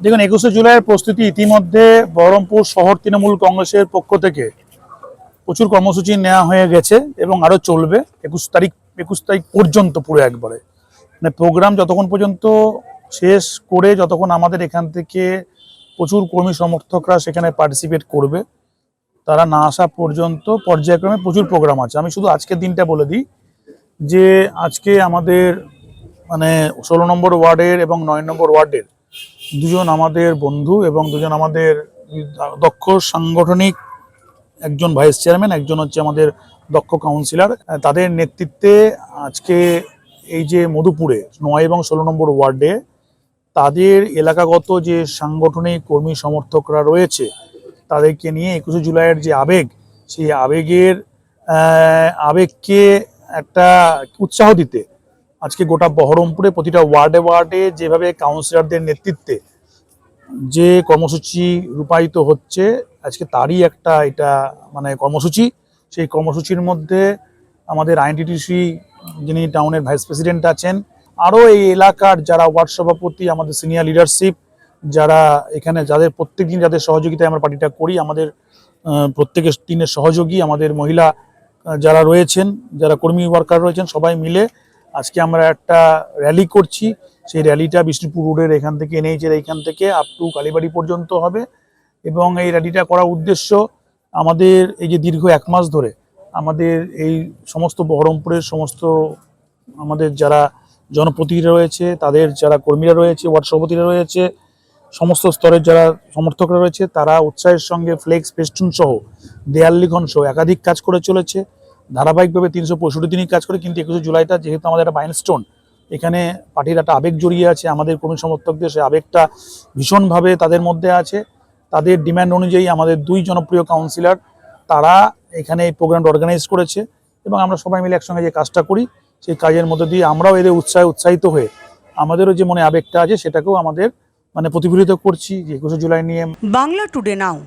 দেখুন, একুশে জুলাইয়ের প্রস্তুতি ইতিমধ্যে বহরমপুর শহর তৃণমূল কংগ্রেসের পক্ষ থেকে প্রচুর কর্মসূচি নেওয়া হয়ে গেছে এবং আরও চলবে। একুশ তারিখ একুশ তারিখ পর্যন্ত পুরো একবারে। মানে প্রোগ্রাম যতক্ষণ পর্যন্ত শেষ করে যতক্ষণ আমাদের এখান থেকে প্রচুর কর্মী সমর্থকরা সেখানে পার্টিসিপেট করবে তারা না আসা পর্যন্ত পর্যায়ক্রমে প্রচুর প্রোগ্রাম আছে। আমি শুধু আজকের দিনটা বলে দিই যে আজকে আমাদের মানে ষোলো নম্বর ওয়ার্ডের এবং নয় নম্বর ওয়ার্ডের দুজন আমাদের বন্ধু এবং দুজন আমাদের দক্ষ সাংগঠনিক একজন ভাইস চেয়ারম্যান একজন হচ্ছে আমাদের দক্ষ কাউন্সিলর তাদের নেতৃত্বে আজকে এই যে মধুপুরে নয় এবং ষোলো নম্বর ওয়ার্ডে তাদের এলাকাগত যে সাংগঠনিক কর্মী সমর্থকরা রয়েছে তাদেরকে নিয়ে একুশে জুলাইয়ের যে আবেগ, সেই আবেগের আবেগকে একটা উৎসাহ দিতে আজকে গোটা বহরমপুরে প্রতিটা ওয়ার্ডে ওয়ার্ডে যেভাবে কাউন্সিলরদের নেতৃত্বে যে কর্মসূচি রূপায়িত হচ্ছে, আজকে তারই একটা এটা মানে কর্মসূচি। সেই কর্মসূচির মধ্যে আমাদের আইনটিটিসি যিনি টাউনের ভাইস প্রেসিডেন্ট আছেন, আরও এই এলাকার যারা ওয়ার্ড সভাপতি, আমাদের সিনিয়র লিডারশিপ যারা এখানে, যাদের প্রত্যেক দিন যাদের সহযোগিতায় আমরা পার্টিটা করি, আমাদের প্রত্যেকের দিনের সহযোগী আমাদের মহিলা যারা রয়েছেন, যারা কর্মী ওয়ার্কার রয়েছেন, সবাই মিলে আজকে আমরা একটা র্যালি করছি। সেই র্যালিটা বিষ্ণুপুর রোডের এখান থেকে এনএইচের এইখান থেকে আপ টু কালীবাড়ি পর্যন্ত হবে এবং এই র্যালিটা করার উদ্দেশ্য আমাদের এই যে দীর্ঘ এক মাস ধরে আমাদের এই সমস্ত বহরমপুরের সমস্ত আমাদের যারা জনপ্রতিনিধিরা রয়েছে, তাদের যারা কর্মীরা রয়েছে, ওয়ার্ড সভাপতিরা রয়েছে সমস্ত স্তরের যারা সমর্থকরা রয়েছে, তারা উৎসাহের সঙ্গে ফ্লেক্স, ফেস্টুন সহ দেয়াল লিখন সহ একাধিক কাজ করে চলেছে। ধারাবাহিকভাবে তিনশো পঁয়ষট্টি দিনই কাজ করে, কিন্তু একুশে জুলাইটা যেহেতু আমাদের একটা মাইলস্টোন, এখানে পার্টির একটা আবেগ জড়িয়ে আছে, আমাদের কর্মী সমর্থকদের সেই আবেগটা ভীষণভাবে তাদের মধ্যে আছে। তাদের ডিমান্ড অনুযায়ী আমাদের দুই জনপ্রিয় কাউন্সিলর, তারা এখানে এই প্রোগ্রামটা অর্গানাইজ করেছে এবং আমরা সবাই মিলে একসঙ্গে যে কাজটা করি, সেই কাজের মধ্যে দিয়ে আমরাও এদের উৎসাহে উৎসাহিত হয়ে আমাদেরও যে মনে আবেগটা আছে, সেটাকেও আমাদের মানে প্রতিফলিত করছি যে একুশে জুলাই নিয়ে বাংলা টুডে নাও